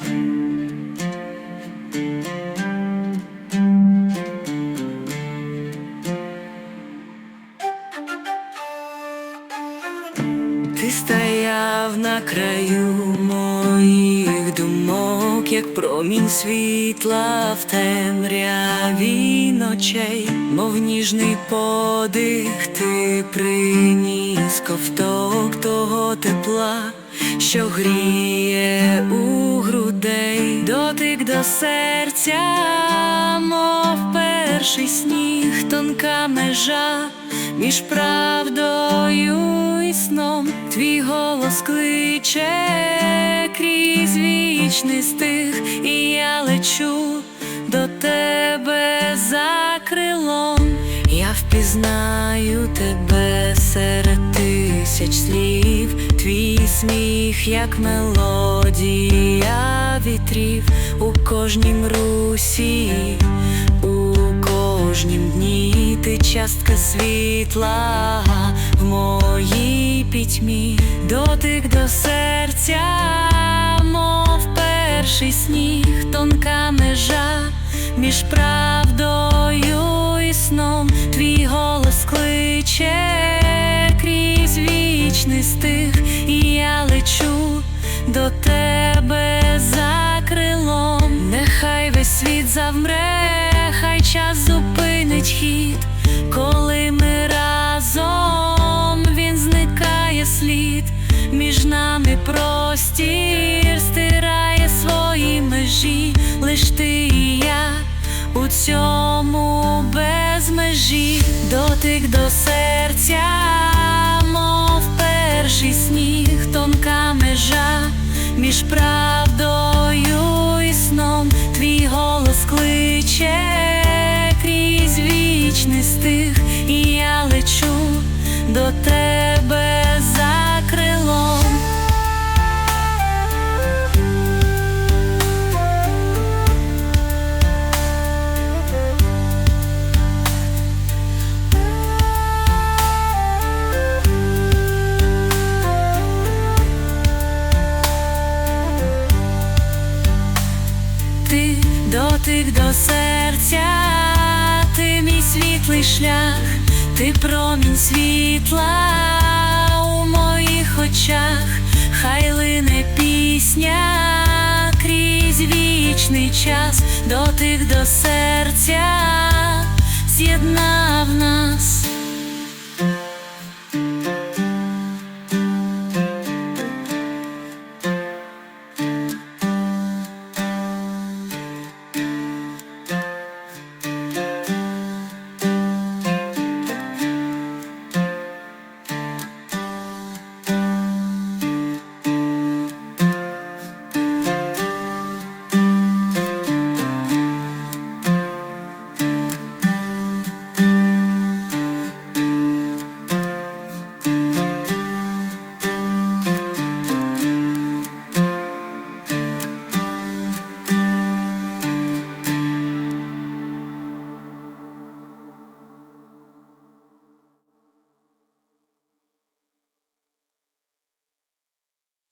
Ти стояв на краю моїх думок, як промінь світла в темряві ночей, мов ніжний подих, ти приніс ковток того тепла, що гріє дотик до серця, мов перший сніг, тонка межа між правдою і сном твій голос кличе крізь вічний стих, і я лечу до тебе за крилом. Я впізнаю тебе серед тисяч слів, твій сміх, як мелодія вітрів у кожнім русі, у кожнім дні ти частка світла в моїй пітьмі, дотик до серця, мов перший сніг, тонка межа між правдою і сном, твій голос кличе крізь вічний стих, і я лечу до тебе нехай весь світ завмре, хай час зупинить хід, коли ми разом він зникає слід, між нами простір стирає свої межі, лиш ти і я у цьому без межі, дотик до серця, мов перший сніг, тонка межа між правдою вічний стих, і я лечу до тебе за крилом. Ти дотик до серця, світлий шлях, ти промінь світла у моїх очах, хай лине пісня крізь вічний час, дотик до серця з'єднав нас.